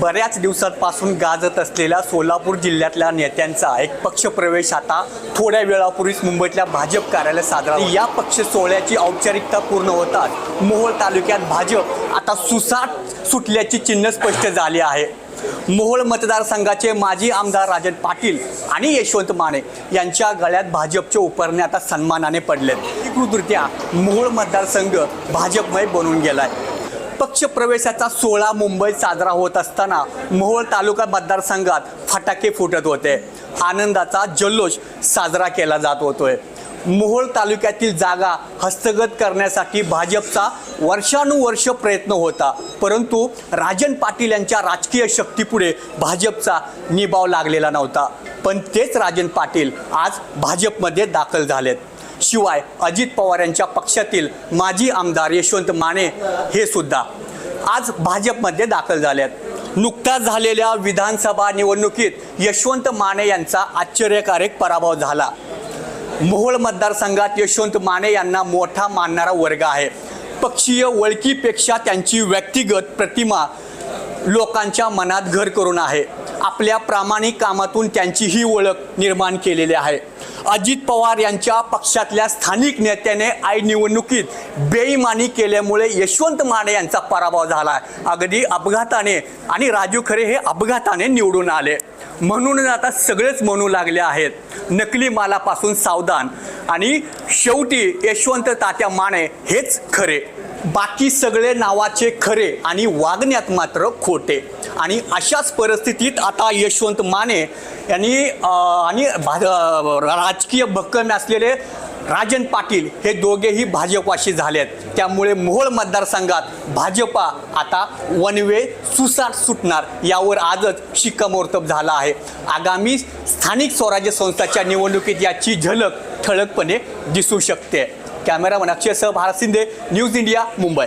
बऱ्याच दिवसांपासून गाजत असलेल्या सोलापूर जिल्ह्यातल्या नेत्यांचा एक पक्षप्रवेश आता थोड्या वेळापूर्वीच मुंबईतल्या भाजप कार्यालयात साजरा या पक्ष सोहळ्याची औपचारिकता पूर्ण होताच मोहोळ तालुक्यात भाजप आता सुसाट सुटल्याची चिन्ह स्पष्ट झाली आहे. मोहोळ मतदारसंघाचे माजी आमदार राजन पाटील आणि यशवंत माने यांच्या गळ्यात भाजपचे उपरणे आता सन्मानाने पडलेत. अधिकृतरित्या मोहोळ मतदारसंघ भाजपमय बनून गेलाय. पक्ष प्रवेशाचा सोहळा मुंबईत साजरा होत असताना मोहोळ तालुका मतदारसंघात फटाके फुटत होते. आनंदाचा जल्लोष साजरा केला जात होतोय. मोहोळ तालुक्यातील जागा हस्तगत करण्यासाठी भाजपचा वर्षानुवर्ष प्रयत्न होता परंतु राजन पाटील यांच्या राजकीय शक्तीपुढे भाजपचा निभाव लागलेला नव्हता. पण तेच राजन पाटील आज भाजपमध्ये दाखल झालेत. शिवाय अजित पवार यांच्या पक्षातील माजी आमदार यशवंत माने हे सुद्धा आज भाजपमध्ये दाखल झालेत. नुकताच झालेल्या विधानसभा निवडणुकीत यशवंत माने यांचा आश्चर्यकारक पराभव झाला. मोहोळ मतदारसंघात यशवंत माने यांना मोठा मानणारा वर्ग आहे. पक्षीय वळखीपेक्षा त्यांची व्यक्तिगत प्रतिमा लोकांच्या मनात घर करून आहे. आपल्या प्रामाणिक कामातून त्यांची ही ओळख निर्माण केलेली आहे. अजित पवार यांच्या पक्षातल्या स्थानिक नेत्याने आई निवडणुकीत बेईमानी केल्यामुळे यशवंत माने यांचा पराभव झाला. अगदी अपघाताने आणि राजू खरे हे अपघाताने निवडून आले. म्हणून आता सगळेच म्हणू लागले आहेत. नकली मालापासून सावधान. आणि शेवटी यशवंत तात्या माने हेच खरे. बाकी सगळे नावाचे खरे आणि वागण्यात मात्र खोटे. आणि अशाच परिस्थितीत आता यशवंत माने यांनी आणि भा- राजकीय भक्कम असलेले राजन पाटील हे दोघेही भाजपाशी झालेत त्यामुळे मोहोळ मतदारसंघात भाजपा आता वन वे सुसाट सुटणार यावर आजच शिक्कामोर्तब झाला आहे. आगामी स्थानिक स्वराज्य संस्थाच्या निवडणुकीत याची झलक ठळकपणे दिसू शकते. कॅमेरामन अक्षयसह भारत शिंदे न्यूज इंडिया मुंबई.